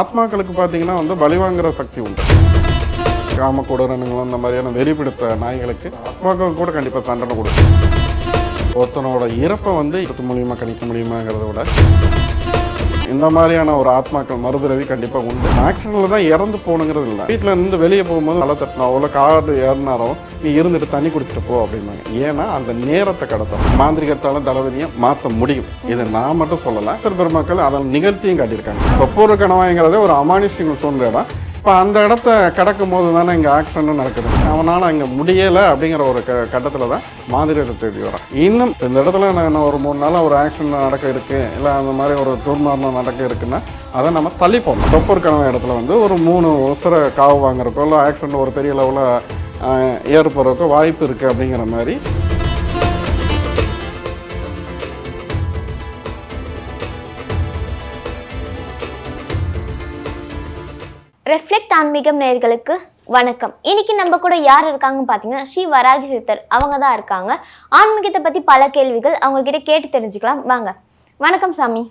ஆத்மாக்களுக்கு பார்த்தீங்கன்னா வந்து பலிவாங்கிற சக்தி உண்டு. காம கொடூரனுங்களும் இந்த மாதிரியான வெறிபிடித்த நாய்களுக்கு ஆத்மாக்கள் கூட கண்டிப்பாக தண்டனை கொடுக்கும். ஒருத்தனோட இறப்பை வந்து இது மூலியமாக கணிக்க முடியுமாங்கிறத விட இந்த மாதிரியான ஒரு ஆத்மாக்கள் மறுபிறவி கண்டிப்பாக உண்டு. ஆக்ஷனில் தான் இறந்து போகணுங்கிறது இல்லை. வீட்டில் இருந்து வெளியே போகும்போது நல்லா தட்டினா அவ்வளோ காடு ஏறினாரோ நீ இருந்துட்டு தண்ணி குடிச்சிட்டு போ அப்படின்னாங்க ஏன்னா அந்த நேரத்தை கடத்தும். மாந்திரிகத்தாலும் தளபதியை மாற்ற முடியும். இதை நான் மட்டும் சொல்லலை. சிறு பெருமக்கள் அதன் நிகழ்த்தியும் காட்டியிருக்காங்க. ஒவ்வொரு கணவாய்ங்கிறதே ஒரு அமானுஷ்யங்கள் தோன்ற இடம். இப்போ அந்த இடத்த கடக்கும் போது தானே இங்கே ஆக்சிடென்ட் நடக்குது. அவனால் அங்கே முடியலை அப்படிங்கிற ஒரு க கட்டத்தில் தான் மாதிரியத்தை தேடி வரான். இன்னும் இந்த இடத்துல நான் ஒரு மூணு நாள் ஒரு ஆக்சிடென்ட் நடக்க இருக்குது இல்லை அந்த மாதிரி ஒரு துர்மரணம் நடக்க இருக்குன்னா அதை நம்ம தள்ளி போடணும். தொப்பூர் இடத்துல வந்து ஒரு மூணு உசர காவு வாங்குறக்கோ இல்லை ஆக்சிடென்ட் ஒரு பெரிய லெவலில் ஏற்படுறதுக்கோ வாய்ப்பு இருக்குது அப்படிங்கிற மாதிரி ரெஃப்ளெக்ட் ஆன்மீகம் நேயர்களுக்கு வணக்கம். இன்னைக்கு நம்ம கூட யார் இருக்காங்கன்னு பார்த்தீங்கன்னா ஸ்ரீ வராகி சித்தர் அவங்க தான் இருக்காங்க. ஆன்மீகத்தை பற்றி பல கேள்விகள் அவங்க கிட்ட கேட்டு தெரிஞ்சுக்கலாம். வாங்க. வணக்கம் சாமி.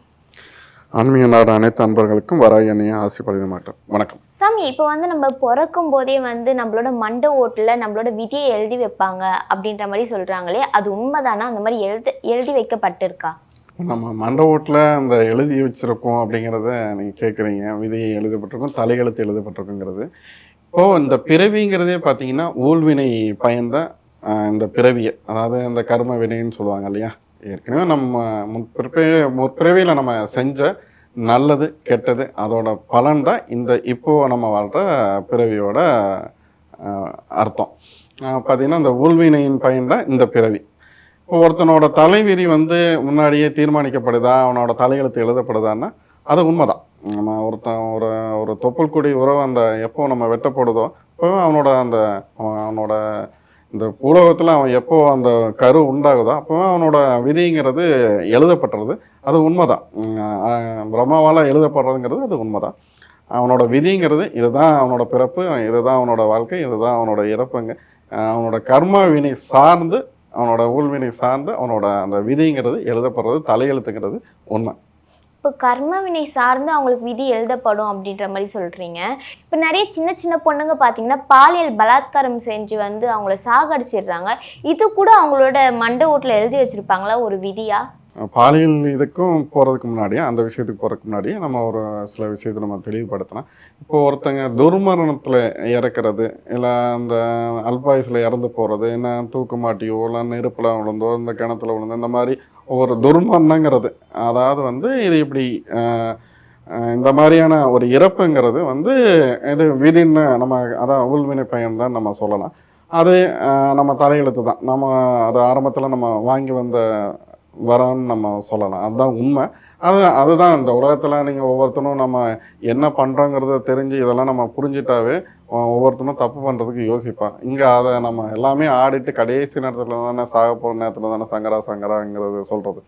ஆன்மீக நாடு அனைத்து அன்பர்களுக்கும் வராயனையும் ஆசைப்படுத்த மாட்டோம். வணக்கம். சாமி இப்போ வந்து நம்ம பிறக்கும் போதே வந்து நம்மளோட மண்டை ஓட்டில் நம்மளோட விதியை எழுதி வைப்பாங்க அப்படின்ற மாதிரி சொல்கிறாங்களே அது உண்மைதானா? அந்த மாதிரி எழுத எழுதி வைக்கப்பட்டிருக்கா? நம்ம மண்ட ஓட்டில் அந்த எழுதி வச்சிருக்கோம் அப்படிங்கிறத நீங்கள் கேட்குறீங்க விதியை எழுதப்பட்டிருக்கும் தலையெழுத்து எழுதப்பட்டிருக்குங்கிறது. இப்போது இந்த பிறவிங்கிறதே பார்த்தீங்கன்னா ஊழ்வினை பயந்த இந்த பிறவியை அதாவது இந்த கர்ம வினைன்னு சொல்லுவாங்க இல்லையா? ஏற்கனவே நம்ம முற்பிறப்பே முற்பிறவியில் நம்ம செஞ்ச நல்லது கெட்டது அதோட பலன் தான் இந்த இப்போ நம்ம வாழ்கிற பிறவியோட அர்த்தம். பார்த்தீங்கன்னா இந்த ஊழ்வினையின் பயன் தான் இந்த பிறவி. இப்போ ஒருத்தனோட தலைவிரி வந்து முன்னாடியே தீர்மானிக்கப்படுதா அவனோட தலையெழுத்து எழுதப்படுதான்னா அது உண்மைதான். நம்ம ஒருத்தன் ஒரு ஒரு தொப்புள் கொடி உறவு அந்த எப்போ நம்ம வெட்டப்படுதோ இப்போ அவனோட அந்த அவன் அவனோட இந்த உலகத்தில் அவன் எப்போ அந்த கரு உண்டாகுதோ அப்போ அவனோட விதிங்கிறது எழுதப்பட்டுறது அது உண்மைதான். பிரம்மாவால் எழுதப்படுறதுங்கிறது அது உண்மைதான். அவனோட விதிங்கிறது இதுதான் அவனோட பிறப்பு இதுதான் அவனோட வாழ்க்கை இதுதான் அவனோட இறப்புங்க. அவனோட கர்ம வினை சார்ந்து அவனோட ஊழ்வினை சார்ந்து அவனோட அந்த விதிங்கிறது எழுதப்படுறது தலையெழுத்துங்கிறது உண்மை. இப்போ கர்ம வினை சார்ந்து அவங்களுக்கு விதி எழுதப்படும் அப்படின்ற மாதிரி சொல்கிறீங்க இப்போ நிறைய சின்ன சின்ன பொண்ணுங்க பார்த்தீங்கன்னா பாலியல் பலாத்காரம் செஞ்சு வந்து அவங்கள சாகடிச்சிடுறாங்க. இது கூட அவங்களோட மண்டை ஓட்டில் எழுதி வச்சுருப்பாங்களா ஒரு விதியாக பாலியல் இதுக்கும் போகிறதுக்கு முன்னாடியே அந்த விஷயத்துக்கு போகிறதுக்கு முன்னாடியே நம்ம ஒரு சில விஷயத்தை நம்ம தெளிவுபடுத்தலாம். இப்போ ஒருத்தங்க துர்மரணத்தில் இறக்குறது இல்லை அந்த அல்பாயுசில் இறந்து போகிறது என்ன தூக்கு மாட்டியோ இல்லை நெருப்பில் விழுந்தோ இந்த கிணத்துல விழுந்தோ இந்த மாதிரி ஒரு துர்மரணங்கிறது அதாவது வந்து இது இப்படி இந்த மாதிரியான ஒரு இறப்புங்கிறது வந்து இது விதின்னு நம்ம அதான் உள்வினை பயன் தான் நம்ம சொல்லலாம். அது நம்ம தலையெழுத்து தான். நம்ம அது ஆரம்பத்தில் நம்ம வாங்கி வந்த வரோன்னு நம்ம சொல்லலாம். அதுதான் உண்மை. அது அதுதான் இந்த உலகத்தில் நீங்கள் ஒவ்வொருத்தனும் நம்ம என்ன பண்ணுறோங்கிறத தெரிஞ்சு இதெல்லாம் நம்ம புரிஞ்சிட்டாவே ஒவ்வொருத்தனும் தப்பு பண்ணுறதுக்கு யோசிப்பான். இங்கே அதை நம்ம எல்லாமே ஆடிட்டு கடைசி நேரத்தில் தானே சாக போகிற நேரத்தில் தானே சங்கரா சங்கராங்கிறது சொல்கிறது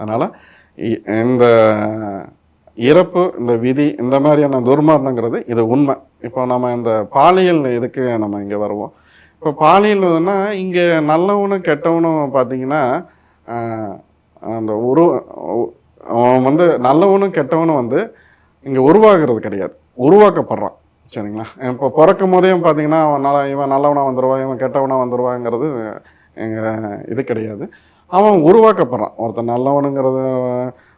அதனால் இந்த இறப்பு இந்த விதி இந்த மாதிரியான துர்மரணங்கிறது இது உண்மை. இப்போ நம்ம இந்த பாலியல் இதுக்கு நம்ம இங்கே வருவோம்? இப்போ பாலியல்னா இங்கே நல்லவனும் கெட்டவனும் பார்த்தீங்கன்னா அந்த உரு உ- அவன் வந்து நல்லவனும் கெட்டவனும் வந்து இங்கே உருவாகிறது கிடையாது. உருவாக்கப்படுறான். சரிங்களா? இப்போ பிறக்கும் போதையும் பார்த்தீங்கன்னா அவன் நல்ல இவன் நல்லவனாக வந்துடுவான் இவன் கெட்டவனாக வந்துடுவாங்கிறது எங்கள் இது கிடையாது. அவன் உருவாக்கப்படுறான். ஒருத்தன் நல்லவனுங்கிறது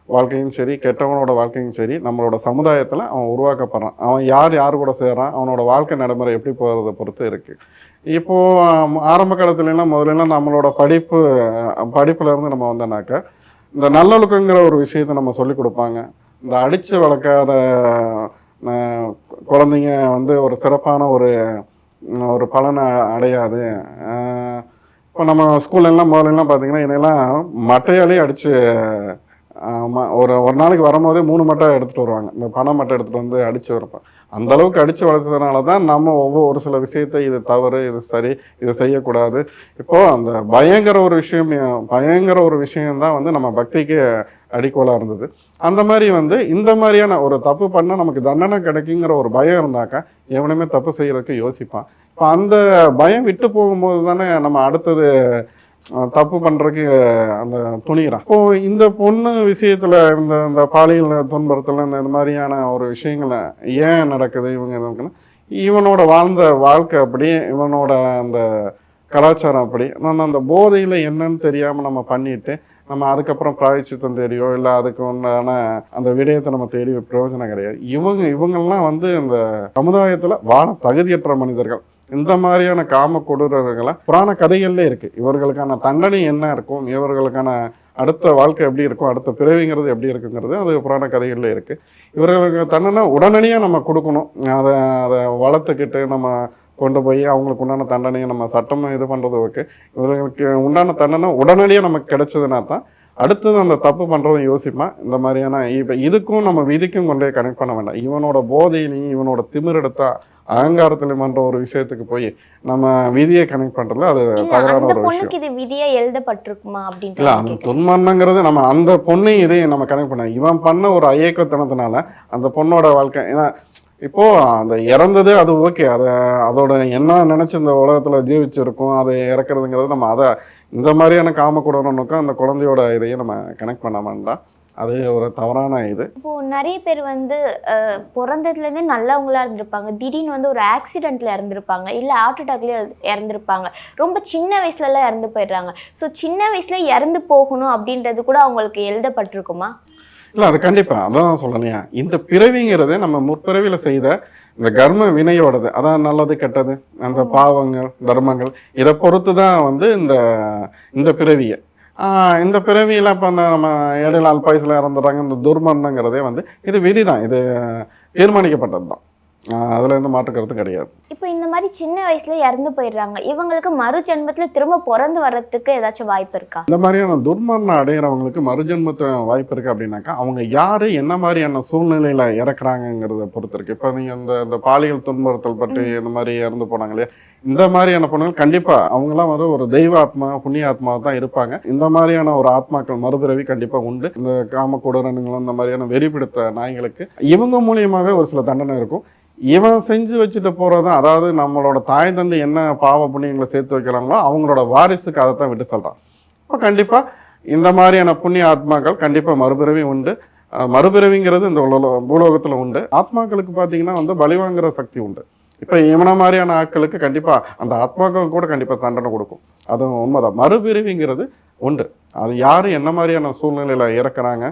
வாழ்க்கையும் சரி கெட்டவனோட வாழ்க்கையும் சரி நம்மளோட சமுதாயத்தில் அவன் உருவாக்கப்படுறான். அவன் யார் யார் கூட சேர்றான் அவனோட வாழ்க்கை நடைமுறை எப்படி போகிறத பொறுத்து இருக்குது இப்போது ஆரம்ப காலத்துலலாம் முதல்லலாம் நம்மளோட படிப்பு படிப்புலேருந்து நம்ம வந்தோனாக்கா இந்த நல்லொழுக்கங்கிற ஒரு விஷயத்தை நம்ம சொல்லி கொடுப்பாங்க. இந்த அடித்து வளர்க்காத குழந்தைங்க வந்து ஒரு சிறப்பான ஒரு ஒரு பலனை அடையாது. இப்போ நம்ம ஸ்கூல்லலாம் முதல்லலாம் பார்த்தீங்கன்னா என்னெல்லாம் மட்டையாலே அடித்து ஒரு ஒரு நாளைக்கு வரும்போதே மூணு மட்டை எடுத்துகிட்டு வருவாங்க. இந்த பனை மட்டை எடுத்துகிட்டு வந்து அடித்து வரப்போம் அந்த அளவுக்கு அடித்து வளர்த்ததுனால தான் நம்ம ஒவ்வொரு ஒரு சில விஷயத்தை இது தவறு இது சரி இது செய்யக்கூடாது. இப்போது அந்த பயங்கர ஒரு விஷயம் பயங்கர ஒரு விஷயம்தான் வந்து நம்ம பக்திக்கு அடிக்கோலாக இருந்தது. அந்த மாதிரி வந்து இந்த மாதிரியான ஒரு தப்பு பண்ணால் நமக்கு தண்டனை கிடைக்குங்கிற ஒரு பயம் இருந்தாக்கா எவனுமே தப்பு செய்கிறதுக்கு யோசிப்பான். இப்போ அந்த பயம் விட்டு போகும்போது தானே நம்ம அடுத்தது தப்பு பண்ணுறதுக்கு அந்த துணிகிறான் இப்போ இந்த பொண்ணு விஷயத்தில் இந்த இந்த பாலியல் துன்புறுத்தல் இந்த இந்த மாதிரியான ஒரு விஷயங்களை ஏன் நடக்குது இவங்க இருக்குன்னா இவனோட வாழ்ந்த வாழ்க்கை அப்படி இவனோட அந்த கலாச்சாரம் அப்படி நம்ம அந்த போதையில் என்னன்னு தெரியாமல் நம்ம பண்ணிட்டு நம்ம அதுக்கப்புறம் பிராயச்சித்தம் தேடியோ இல்லை அதுக்கு உண்டான அந்த விடயத்தை நம்ம தேடி பிரயோஜனம் கிடையாது. இவங்க இவங்கெல்லாம் வந்து இந்த சமுதாயத்தில் வாழ தகுதியற்ற மனிதர்கள். இந்த மாதிரியான காம கொடூரர்களை புராண கதைகள்ல இருக்கு. இவர்களுக்கான தண்டனை என்ன இருக்கும்? இவர்களுக்கான அடுத்த வாழ்க்கை எப்படி இருக்கும்? அடுத்த பிறவிங்கிறது எப்படி இருக்குங்கிறது அது புராண கதைகளில் இருக்கு. இவர்களுக்கு தண்டனை உடனடியாக நம்ம கொடுக்கணும். அதை அதை வளர்த்துக்கிட்டு நம்ம கொண்டு போய் அவங்களுக்கு உண்டான தண்டனையை நம்ம சட்டம் இது பண்ணுறது ஓகே இவர்களுக்கு உண்டான தண்டனை உடனடியாக நமக்கு கிடைச்சதுனா தான் அடுத்தது அந்த தப்பு பண்ணுறதும் யோசிப்பான் இந்த மாதிரியான இப்போ இதுக்கும் நம்ம விதிக்கும் கொண்டே கனெக்ட் பண்ண வேண்டாம். இவனோட போதையிலையும் இவனோட திமிரெடுத்தா அகங்காரத்திலையும் பண்ணுற ஒரு விஷயத்துக்கு போய் நம்ம விதியை கனெக்ட் பண்ணுறதுல அது இல்ல தவறான ஒரு விஷயம். இது விதியா எழுதப்பட்டிருக்குமா இல்ல அப்படின்ற அந்த துன்மரணங்கிறது நம்ம அந்த பொண்ணையும் இதையும் நம்ம கனெக்ட் பண்ண இவன் பண்ண ஒரு ஐயக்கத்தனத்தினால அந்த பொண்ணோட வாழ்க்கை ஏன்னா இப்போ அந்த இறந்தது அது ஓகே அதை அதோட என்ன நினைச்சு இந்த உலகத்துல ஜீவிச்சிருக்கும் அதை இறக்குறதுங்கிறது நம்ம அதை இந்த மாதிரியான காம குடனுக்கும் அந்த குழந்தையோட இதையும் நம்ம கனெக்ட் பண்ண வேண்டாம் அது ஒரு தவறான இது. இப்போ நிறைய பேர் வந்து பிறந்ததுலேருந்தே நல்லவங்களா இருந்திருப்பாங்க. திடீர்னு வந்து ஒரு ஆக்சிடென்ட்ல இறந்துருப்பாங்க. இல்லை ஹார்ட் அட்டாக்லேயே இறந்துருப்பாங்க. ரொம்ப சின்ன வயசுலலாம் இறந்து போயிடுறாங்க. ஸோ சின்ன வயசுல இறந்து போகணும் அப்படின்றது கூட அவங்களுக்கு எழுதப்பட்டிருக்குமா? இல்ல அது கண்டிப்பா. அதான் சொல்லலையா இந்த பிறவிங்கிறது நம்ம முற்பிறவியில செய்த இந்த கர்ம வினையோடது. அதான் நல்லது கெட்டது. அந்த பாவங்கள் தர்மங்கள் இதை பொறுத்து தான் வந்து இந்த இந்த பிறவியை. இந்த பிறவியில் இப்போ நம்ம ஏழால் பயசில் இறந்துடுறாங்க. இந்த துர்மரணங்கிறதே வந்து இது விதி தான் இது தீர்மானிக்கப்பட்டது தான் அதுல இருந்து மாற்று கிடையாது. இப்போ இந்த மாதிரி சின்ன வயசுல இறந்து போயிடுறாங்க. இவங்களுக்கு மறு ஜென்மத்துல திரும்ப பிறந்து வர்றதுக்கு ஏதாச்சும் வாய்ப்பு இருக்கா? இந்த மாதிரியான துர்மரணம் அடைகிறவங்களுக்கு மறுஜென்மத்து வாய்ப்பு இருக்கு அப்படின்னாக்கா அவங்க யாரு என்ன மாதிரியான சூழ்நிலையில இறக்குறாங்கங்கிறத பொறுத்து இருக்கு இப்போ நீங்க இந்த இந்த பாலியல் துன்புறுத்தல் பற்றி இந்த மாதிரி இறந்து போனாங்க இல்லையா? இந்த மாதிரியான பொண்ணுகள் கண்டிப்பா அவங்கெல்லாம் வந்து ஒரு தெய்வ ஆத்மா புண்ணிய ஆத்மா தான் இருப்பாங்க. இந்த மாதிரியான ஒரு ஆத்மாக்கள் மறுபிறவி கண்டிப்பா உண்டு. இந்த காம கொடூரனுங்களும் இந்த மாதிரியான வெறிபிடித்த நாய்களுக்கு இவங்க மூலியமாவே ஒரு சில தண்டனை இருக்கும். இவன் செஞ்சு வச்சுட்டு போகிறது அதாவது நம்மளோட தாய் தந்தை என்ன பாவ புண்ணியங்களை சேர்த்து வைக்கிறாங்களோ அவங்களோட வாரிசுக்கு அதை தான் விட்டு சொல்கிறான் அப்போ கண்டிப்பாக இந்த மாதிரியான புண்ணிய ஆத்மாக்கள் கண்டிப்பாக மறுபிறவி உண்டு. மறுபிறவிங்கிறது இந்த பூலோகத்தில் உண்டு. ஆத்மாக்களுக்கு பார்த்தீங்கன்னா வந்து பலி வாங்குற சக்தி உண்டு. இப்போ இவன மாதிரியான ஆட்களுக்கு கண்டிப்பாக அந்த ஆத்மாக்கள் கூட கண்டிப்பாக தண்டனை கொடுக்கும். அதுவும் உண்மைதான். மறுபிறவிங்கிறது உண்டு. அது யார் என்ன மாதிரியான சூழ்நிலையில் இறக்குறாங்க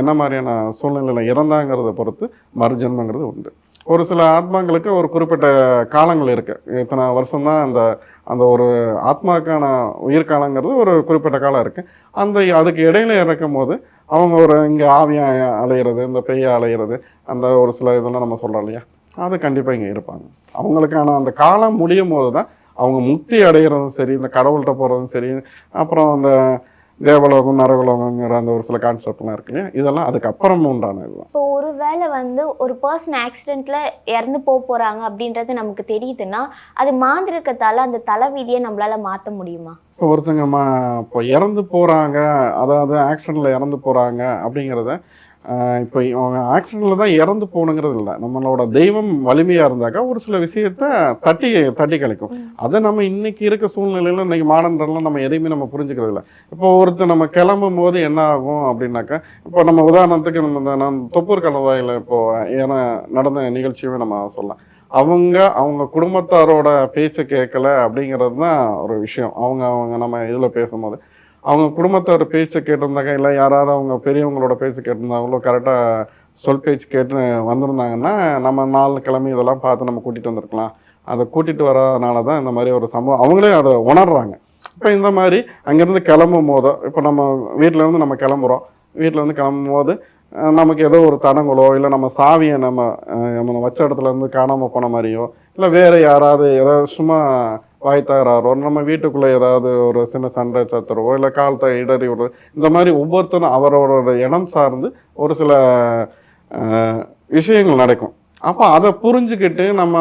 என்ன மாதிரியான சூழ்நிலையில் இறந்தாங்கிறத பொறுத்து மறுஜென்மங்கிறது உண்டு. ஒரு சில ஆத்மாங்களுக்கு ஒரு குறிப்பிட்ட காலங்கள் இருக்குது இத்தனை வருஷம்தான் அந்த அந்த ஒரு ஆத்மாக்கான உயிர் காலங்கிறது ஒரு குறிப்பிட்ட காலம் இருக்குது அந்த அதுக்கு இடையில இறக்கும் போது அவங்க ஒரு இங்கே ஆவியா அலையிறது இந்த பெய்ய அலையிறது அந்த ஒரு சில இதெல்லாம் நம்ம சொல்கிறோம் இல்லையா? அது கண்டிப்பாக இங்கே இருப்பாங்க. அவங்களுக்கான அந்த காலம் முடியும் போது தான் அவங்க முக்தி அடைகிறதும் சரி இந்த கடவுள்கிட்ட போகிறதும் சரி அப்புறம் அந்த தேவலோகம் நரகலோகங்கிற அந்த ஒரு சில கான்செப்ட்லாம் இருக்கு. இல்லையா இதெல்லாம் அதுக்கப்புறம் உண்டான இதுதான் இப்போ ஒரு வேளை வந்து ஒரு பர்சன் ஆக்சிடென்ட்ல இறந்து போக போறாங்க அப்படின்றது நமக்கு தெரியுதுன்னா அது மாந்திருக்கத்தால அந்த தலைவிதியை நம்மளால மாத்த முடியுமா? இப்போ ஒருத்தங்க மா இப்போ இறந்து போகிறாங்க அதாவது ஆக்சிடெண்ட்டில் இறந்து போகிறாங்க அப்படிங்கிறத இப்போ அவங்க ஆக்சிடெண்ட்டில் தான் இறந்து போகணுங்கிறது இல்லை. நம்மளோட தெய்வம் வலிமையாக இருந்தாக்கா ஒரு சில விஷயத்த தட்டி தட்டி கழிக்கும். அதை நம்ம இன்னைக்கு இருக்க சூழ்நிலையில இன்னைக்கு மாடன்றெல்லாம் நம்ம எதையுமே நம்ம புரிஞ்சுக்கிறது இல்லை. இப்போ ஒருத்தர் நம்ம கிளம்பும் போது என்ன ஆகும் அப்படின்னாக்கா இப்போ நம்ம உதாரணத்துக்கு நம்ம நான் தொப்பூர் கலவாயில் இப்போ ஏன்னா நடந்த நிகழ்ச்சியுமே நம்ம சொல்லலாம். அவங்க அவங்க குடும்பத்தாரோட பேச்சை கேட்கல அப்படிங்கிறது தான் ஒரு விஷயம். அவங்க அவங்க நம்ம இதில் பேசும்போது. அவங்க குடும்பத்தார் பேச்சை கேட்டிருந்தாங்க இல்லை யாராவது அவங்க பெரியவங்களோட பேச்சு கேட்டிருந்தாங்களோ கரெக்டாக சொல் பேச்சு கேட்டு வந்திருந்தாங்கன்னா நம்ம நாலு கிழமை இதெல்லாம் பார்த்து நம்ம கூட்டிகிட்டு வந்திருக்கலாம். அதை கூட்டிகிட்டு வரதுனால தான் இந்த மாதிரி ஒரு சம்பவம். அவங்களே அதை உணர்றாங்க. இப்போ இந்த மாதிரி அங்கேருந்து கிளம்பும் போதோ இப்போ நம்ம வீட்டிலேருந்து இருந்து நம்ம கிளம்புறோம். வீட்டில் இருந்து கிளம்பும் போது நமக்கு ஏதோ ஒரு தடங்களோ இல்லை நம்ம சாவியை நம்ம நம்ம வச்ச இடத்துல இருந்து காணாமல் போன மாதிரியோ இல்லை வேறு யாராவது ஏதாவது சும்மா வாய் தகராறோ நம்ம வீட்டுக்குள்ளே ஏதாவது ஒரு சின்ன சண்டை சத்துறவோ இல்லை கால் த இடறி விடுறோ இந்த மாதிரி ஒவ்வொருத்தரும் அவரோட இடம் சார்ந்து ஒரு சில விஷயங்கள் நடக்கும். அப்போ அதை புரிஞ்சுக்கிட்டு நம்ம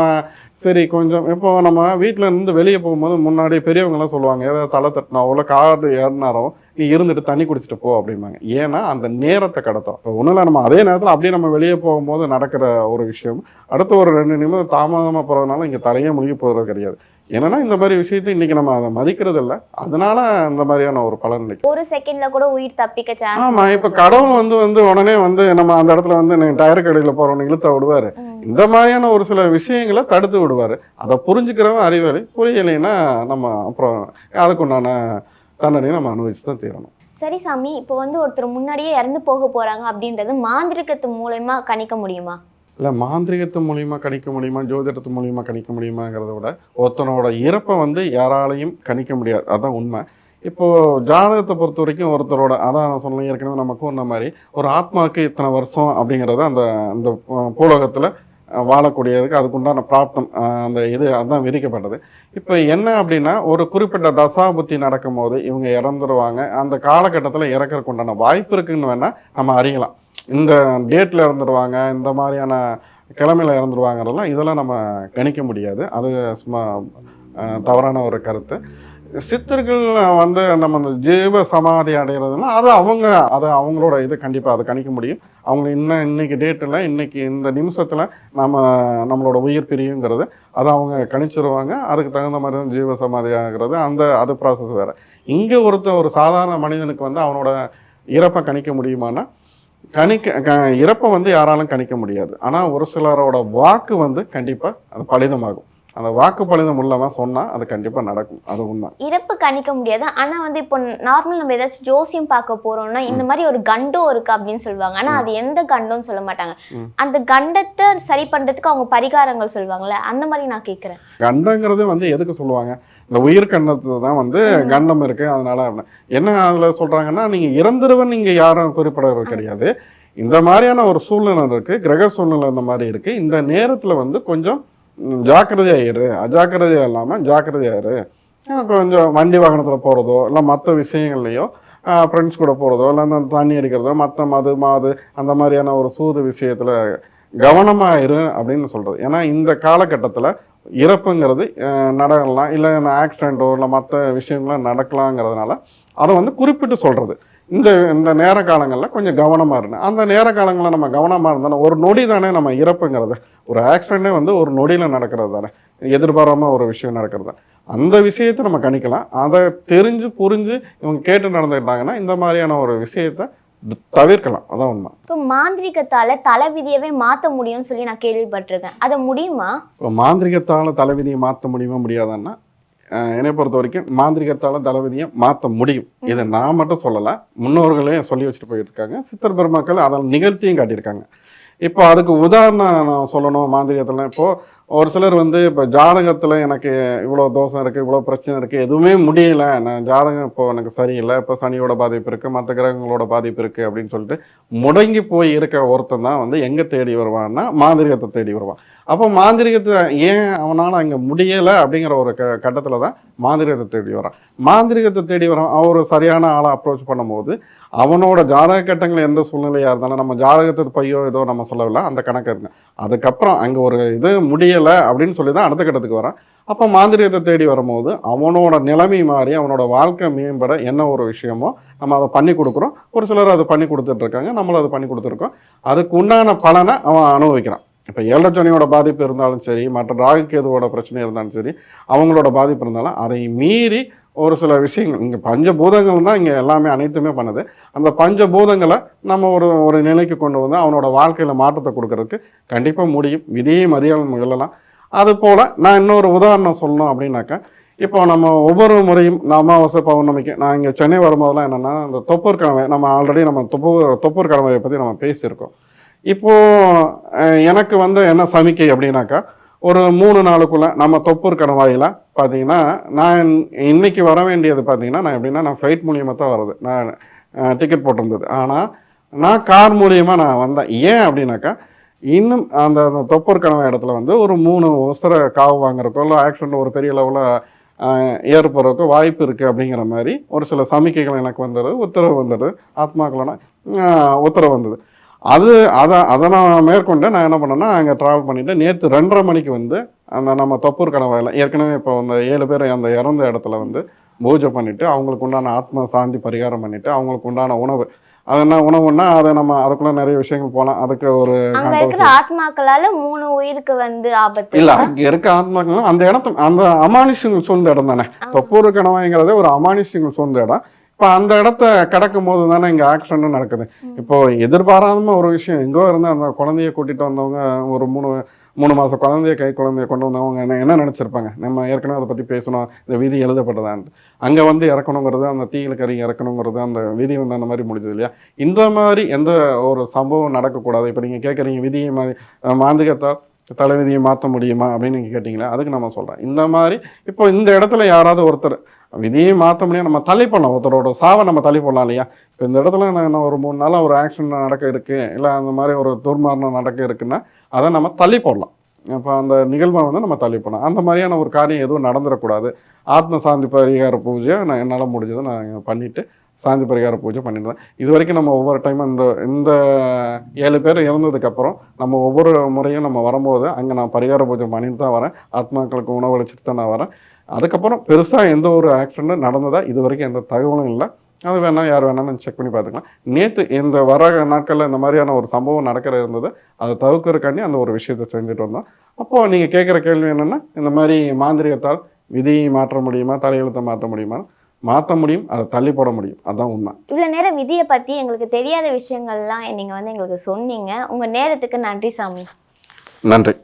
சரி கொஞ்சம் இப்போ நம்ம வீட்டில் இருந்து வெளியே போகும்போது முன்னாடி பெரியவங்கலாம் சொல்லுவாங்க ஏதாவது தலை தட்டினாவோ இல்லை காடு ஏறினாரோ நீ இருந்துட்டு தண்ணி குடிச்சிட்டு போ அப்படிம்பாங்க. ஏன்னா அந்த நேரத்தை கடத்தும். இப்போ ஒன்றும் இல்லை நம்ம அதே நேரத்தில் அப்படியே நம்ம வெளியே போகும்போது நடக்கிற ஒரு விஷயம் அடுத்த ஒரு ரெண்டு நிமிடம் தாமதமாக போகிறதுனால இங்கே தலையே முழுகி போகிறது கிடையாது. என்னன்னா இந்த மாதிரி விஷயத்தை இன்னைக்கு நம்ம அதை மதிக்கிறது இல்லை அதனால இந்த மாதிரியான ஒரு பலன் இன்னைக்கு. ஒரு செகண்ட்ல கூட உயிர் தப்பிக்க சான்ஸ் ஆமா இப்ப கடவுள் வந்து வந்து உடனே வந்து நம்ம அந்த இடத்துல வந்து நீ டயர் கடையில போறவங்க இழுத்த விடுவாரு. இந்த மாதிரியான ஒரு சில விஷயங்களை தடுத்து விடுவாரு. அதை புரிஞ்சுக்கிறவன் அறிவாளி புரியலைன்னா நம்ம அப்புறம் அதுக்குண்டான தண்டனையை நம்ம அனுபவிச்சு தான் தீரணும். சரி சாமி இப்போ வந்து ஒருத்தர் முன்னாடியே இறந்து போக போறாங்க அப்படின்றது மாந்திரிகத்து மூலயமா கணிக்க முடியுமா? இல்லை மாந்திரிகத்து மூலியமாக கணிக்க முடியுமா ஜோதிடத்து மூலியமாக கணிக்க முடியுமாங்கிறத விட ஒருத்தனோட இறப்பை வந்து யாராலையும் கணிக்க முடியாது. அதுதான் உண்மை. இப்போது ஜாதகத்தை பொறுத்த வரைக்கும் ஒருத்தரோட அதான் நான் சொன்னேன் ஏற்கனவே நம்ம கூறின மாதிரி ஒரு ஆத்மாவுக்கு இத்தனை வருஷம் அப்படிங்கிறத அந்த அந்த பூலோகத்தில் வாழக்கூடியதுக்கு அதுக்குண்டான பிராப்தம் அந்த இது அதுதான் விதிக்கப்பட்டது. இப்போ என்ன அப்படின்னா ஒரு குறிப்பிட்ட தசாபுத்தி நடக்கும்போது இவங்க இறந்துருவாங்க. அந்த காலகட்டத்தில் இறக்கறதுக்கு உண்டான வாய்ப்பு இருக்குன்னு வேணால் நம்ம அறியலாம். இந்த டேட்டில் இறந்துருவாங்க இந்த மாதிரியான கிழமையில இறந்துருவாங்கிறதெல்லாம் இதெல்லாம் நம்ம கணிக்க முடியாது. அது சும்மா தவறான ஒரு கருத்து. சித்தர்கள் வந்து நம்ம அந்த ஜீவ சமாதி அடைகிறதுனா அது அவங்க அது அவங்களோட இது கண்டிப்பாக அதை கணிக்க முடியும். அவங்க இன்னும் இன்னைக்கு டேட்டில் இன்னைக்கு இந்த நிமிஷத்தில் நம்ம நம்மளோட உயிர் பிரியுங்கிறது அதை அவங்க கணிச்சிருவாங்க. அதுக்கு தகுந்த மாதிரி தான் ஜீவ சமாதி ஆகிறது. அந்த அது ப்ராசஸ் வேறு. இங்கே ஒருத்த ஒரு சாதாரண மனிதனுக்கு வந்து அவனோட இறப்பை கணிக்க முடியுமானா கணிக்க இறப்பை வந்து யாராலும் கணிக்க முடியாது. ஆனால் ஒரு சிலரோட வாக்கு வந்து கண்டிப்பாக அது பலிதமாகும். அந்த வாக்கு பலிதம் உள்ளவன் சொன்னால் அது கண்டிப்பாக நடக்கும். அது உண்மை. இறப்பு கணிக்க முடியாது. ஆனா வந்து இப்போ நார்மல் நம்ம ஏதாச்சும் ஜோசியம் பார்க்க போறோம்னா இந்த மாதிரி ஒரு கண்டம் இருக்கு அப்படின்னு சொல்லுவாங்க. ஆனா அது எந்த கண்டம்னு சொல்ல மாட்டாங்க. அந்த கண்டத்தை சரி பண்றதுக்கு அவங்க பரிகாரங்கள் சொல்லுவாங்கல்ல அந்த மாதிரி நான் கேக்குறேன். கண்டங்கிறது வந்து எதுக்கு சொல்லுவாங்க? இந்த உயிர் கண்டத்து தான் வந்து கண்டம் இருக்கு. அதனால என்ன அதுல சொல்றாங்கன்னா நீங்க இறந்துருவன் நீங்க யாரும் குறிப்பிடறது கிடையாது. இந்த மாதிரியான ஒரு சூழ்நிலை இருக்கு. கிரக சூழ்நிலை இந்த மாதிரி இருக்கு. இந்த நேரத்துல வந்து கொஞ்சம் ம், ஜாக்கிரதையா இரு. அஜாக்கிரதையா இல்லாம ஜாக்கிரதையா இரு. அஹ் கொஞ்சம் வண்டி வாகனத்துல போறதோ இல்லை மற்ற விஷயங்கள்லையோ ஃப்ரெண்ட்ஸ் கூட போகிறதோ இல்லை அந்த தண்ணி அடிக்கிறதோ மற்ற மது மாது அந்த மாதிரியான ஒரு சூது விஷயத்தில் கவனமாக இரு அப்படின்னு சொல்கிறது ஏன்னா இந்த காலகட்டத்தில் இறப்புங்கிறது நடக்கலாம். இல்லை ஆக்சிடெண்ட்டோ இல்லை மற்ற விஷயங்களும் நடக்கலாங்கிறதுனால அதை வந்து குறிப்பிட்டு சொல்கிறது இந்த இந்த நேர காலங்களில் கொஞ்சம் கவனமாக இருந்தேன் அந்த நேர காலங்களில் நம்ம கவனமாக இருந்தோம்னா ஒரு நொடி தானே நம்ம இறப்புங்கிறது. ஒரு ஆக்சிடெண்ட்டே வந்து ஒரு நொடியில் நடக்கிறது தானே. எதிர்பாராமல் ஒரு விஷயம் நடக்கிறது அந்த விஷயத்தை நம்ம கணிக்கலாம். அதை தெரிஞ்சு புரிஞ்சு இவங்க கேட்டு நடந்துக்கிட்டாங்கன்னா இந்த மாதிரியான ஒரு விஷயத்தை தவிர்க்கலாம். அதான் உண்மை. இப்போ மாந்திரிகத்தால தலைவிதியவே மாத்த முடியும்னு சொல்லி நான் கேள்விப்பட்டிருக்கேன். அது முடியுமா? இப்போ மாந்திரிகத்தால் தலைவிதியை மாற்ற முடியுமா முடியாதான்னா என்னை பொறுத்த வரைக்கும் மாந்திரிகத்தால் தலைவிதியை மாற்ற முடியும். இதை நான் மட்டும் சொல்லலை முன்னோர்களே சொல்லி வச்சுட்டு போயிட்டு இருக்காங்க. சித்தர் பெருமக்கள் அதில் நிகழ்த்தியும் காட்டியிருக்காங்க. இப்போ அதுக்கு உதாரணம் நான் சொல்லணும் மாந்திரியத்தில் இப்போது ஒரு சிலர் வந்து இப்போ ஜாதகத்தில் எனக்கு இவ்வளோ தோஷம் இருக்குது இவ்வளோ பிரச்சனை இருக்குது எதுவுமே முடியல. நான் ஜாதகம் இப்போது எனக்கு சரியில்லை இப்போ சனியோட பாதிப்பு இருக்குது மற்ற கிரகங்களோட பாதிப்பு இருக்குது அப்படின்னு சொல்லிட்டு முடங்கி போய் இருக்க ஒருத்தன் தான் வந்து எங்கே தேடி வருவான்னா மாந்திரிகத்தை தேடி வருவான். அப்போ மாந்திரிகத்தை ஏன் அவனால் அங்கே முடியலை அப்படிங்கிற ஒரு க கட்டத்தில் தான் மாந்திரிகத்தை தேடி வரான். மாந்திரிகத்தை தேடி வரான் அவர் சரியான ஆளை அப்ரோச் பண்ணும்போது அவனோட ஜாதக கட்டங்கள் எந்த சூழ்நிலையாக இருந்தாலும் நம்ம ஜாதகத்தை பையோ ஏதோ நம்ம சொல்லவில்லை அந்த கணக்கு இருக்கு. அதுக்கப்புறம் அங்கே ஒரு இது முடியலை அப்படின்னு சொல்லி தான் அடுத்த கட்டத்துக்கு வரான். அப்போ மாந்திரியத்தை தேடி வரும்போது அவனோட நிலைமை மாறி அவனோட வாழ்க்கை மேம்பட என்ன ஒரு விஷயமோ நம்ம அதை பண்ணி கொடுக்குறோம். ஒரு சிலர் அதை பண்ணி கொடுத்துட்ருக்காங்க நம்மளும் அதை பண்ணி கொடுத்துருக்கோம். அதுக்கு உண்டான பலனை அவன் அனுபவிக்கிறான். இப்போ ஏழச்சனியோட பாதிப்பு இருந்தாலும் சரி மற்ற ராகுக்கேதுவோட பிரச்சனை இருந்தாலும் சரி அவங்களோட பாதிப்பு இருந்தாலும் அதை மீறி ஒரு சில விஷயங்கள் இங்கே பஞ்சபூதங்கள் தான் இங்கே எல்லாமே அனைத்துமே பண்ணுது. அந்த பஞ்சபூதங்களை நம்ம ஒரு ஒரு நிலைக்கு கொண்டு வந்து அவனோட வாழ்க்கையில் மாற்றத்தை கொடுக்கறதுக்கு கண்டிப்பாக முடியும். விதியை மதியால் முயலலாம் அது போல் நான் இன்னொரு உதாரணம் சொல்லணும் அப்படின்னாக்கா இப்போ நம்ம ஒவ்வொரு முறையும் இந்த அமாவாசை பௌர்ணமிக்கு நான் இங்கே சென்னை வரும்போதெல்லாம் என்னென்னா இந்த தொப்பூர் கிழமை நம்ம ஆல்ரெடி நம்ம தொப்பு தொப்பூர் கிழமையை பற்றி நம்ம பேசியிருக்கோம். இப்போது எனக்கு வந்து என்ன சமிக்கை அப்படின்னாக்கா ஒரு மூணு நாளுக்குள்ள நம்ம தொப்பூர் கணவாயில் பார்த்தீங்கன்னா நான் இன்னைக்கு வர வேண்டியது பார்த்தீங்கன்னா நான் எப்படின்னா நான் ஃப்ளைட் மூலியமாக தான் வர்றது. நான் டிக்கெட் போட்டிருந்தது. ஆனால் நான் கார் மூலியமாக நான் வந்தேன். ஏன் அப்படின்னாக்கா இன்னும் அந்த அந்த தொப்பூர் கணவாய் இடத்துல வந்து ஒரு மூணு உசர காவு வாங்குறக்கோ இல்லை ஆக்சிடென்ட் ஒரு பெரிய லெவலில் ஏற்படுறதுக்கோ வாய்ப்பு இருக்குது அப்படிங்கிற மாதிரி ஒரு சில சமிக்கைகள் எனக்கு வந்துடுது உத்தரவு வந்துடுது ஆத்மாக்களான உத்தரவு வந்தது. அது அதை அதை நான் மேற்கொண்டு நான் என்ன பண்ணேன்னா அங்கே ட்ராவல் பண்ணிவிட்டு நேற்று ரெண்டரை மணிக்கு வந்து அந்த நம்ம தொப்பூர் கணவாயில் ஏற்கனவே இப்போ அந்த ஏழு பேர் அந்த இறந்த இடத்துல வந்து பூஜை பண்ணிவிட்டு அவங்களுக்கு உண்டான ஆத்ம சாந்தி பரிகாரம் பண்ணிவிட்டு அவங்களுக்கு உண்டான உணவு. அது என்ன உணவுன்னா அதை நம்ம அதுக்குள்ள நிறைய விஷயங்கள் போகலாம் அதுக்கு ஒரு அங்க இருக்கிற ஆத்மாக்களால மூணு உயிருக்கு வந்து ஆபத்து. இல்ல அங்க இருக்க ஆத்மாக்கள் அந்த இடத்து அந்த அமானுஷங்கள் சூழ்ந்த இடம் தானே. தொப்பூர் கணவாய்ங்கிறது ஒரு அமானுஷங்கள் சூழ்ந்த இடம். இப்போ அந்த இடத்த கடக்கும் போது தானே இங்கே ஆக்சிடென்ட் நடக்குது. இப்போ எதிர்பாராம ஒரு விஷயம் எங்கோ இருந்து அந்த குழந்தைய கூட்டிட்டு வந்தவங்க ஒரு மூணு மூணு மாசம் குழந்தைய கை குழந்தைய கொண்டு வந்தவங்க என்ன என்ன நினைச்சிருப்பாங்க? நம்ம ஏற்கனவே அதை பத்தி பேசணும் இந்த விதி எழுதப்பட்டதான்ட்டு. அங்க வந்து இறக்கணுங்கிறது அந்த தீயில கறி இறக்கணுங்கிறது அந்த விதி வந்து அந்த மாதிரி முடிஞ்சது இல்லையா? இந்த மாதிரி எந்த ஒரு சம்பவம் நடக்கக்கூடாது. இப்போ நீங்க கேட்குறீங்க விதியை மாதிரி மாந்திகத்தால் தலைவிதியை மாற்ற முடியுமா அப்படின்னு நீங்கள் கேட்டிங்களா? அதுக்கு நம்ம சொல்கிறேன் இந்த மாதிரி இப்போ இந்த இடத்துல யாராவது ஒருத்தர் விதியை மாற்ற முடியும் நம்ம தள்ளி பண்ணலாம் ஒருத்தரோட சாவை நம்ம தள்ளி போடலாம் இல்லையா? இப்போ இந்த இடத்துல நான் ஒரு மூணு நாளாக ஒரு ஆக்ஷன் நடக்க இருக்குது இல்லை அந்த மாதிரி ஒரு துர்மாரணம் நடக்க இருக்குன்னா அதை நம்ம தள்ளி போடலாம். இப்போ அந்த நிகழ்வை வந்து நம்ம தள்ளி போடலாம். அந்த மாதிரியான ஒரு காரியம் எதுவும் நடந்துடக்கூடாது. ஆத்ம சாந்தி பரிகார பூஜையை நான் என்னால் முடிஞ்சதை நான் பண்ணிவிட்டு சாந்தி பரிகார பூஜை பண்ணிடுவேன். இது வரைக்கும் நம்ம ஒவ்வொரு டைமும் இந்த இந்த ஏழு பேர் இறந்ததுக்கப்புறம் நம்ம ஒவ்வொரு முறையும் நம்ம வரும்போது அங்கே நான் பரிகார பூஜை பண்ணிட்டு தான் வரேன். ஆத்மாக்களுக்கு உணவளிச்சுட்டு தான் நான் வரேன். அதுக்கப்புறம் பெருசாக எந்த ஒரு ஆக்சிடென்ட்டும் நடந்ததா இது வரைக்கும் எந்த தகவலும் இல்லை. அது வேணா யார் வேணாலும் செக் பண்ணி பார்த்துக்கலாம். நேற்று இந்த வர நாட்களில் இந்த மாதிரியான ஒரு சம்பவம் நடக்கிற இருந்தது. அதை தவிர்க்கறதுக்காண்டி அந்த ஒரு விஷயத்தை செஞ்சுட்டு வந்தோம். அப்போது நீங்கள் கேட்குற கேள்வி என்னென்னா இந்த மாதிரி மாந்திரிகத்தால் விதியை மாற்ற முடியுமா? தலையெழுத்தை மாற்ற முடியுமா? மாற்ற முடியும் அதை தள்ளி போட முடியும். அதான் உண்மை. இவ்வளவு நேரம் விதியை பத்தி எங்களுக்கு தெரியாத விஷயங்கள்லாம் நீங்க வந்து எங்களுக்கு சொன்னீங்க. உங்க நேரத்துக்கு நன்றி சாமி. நன்றி.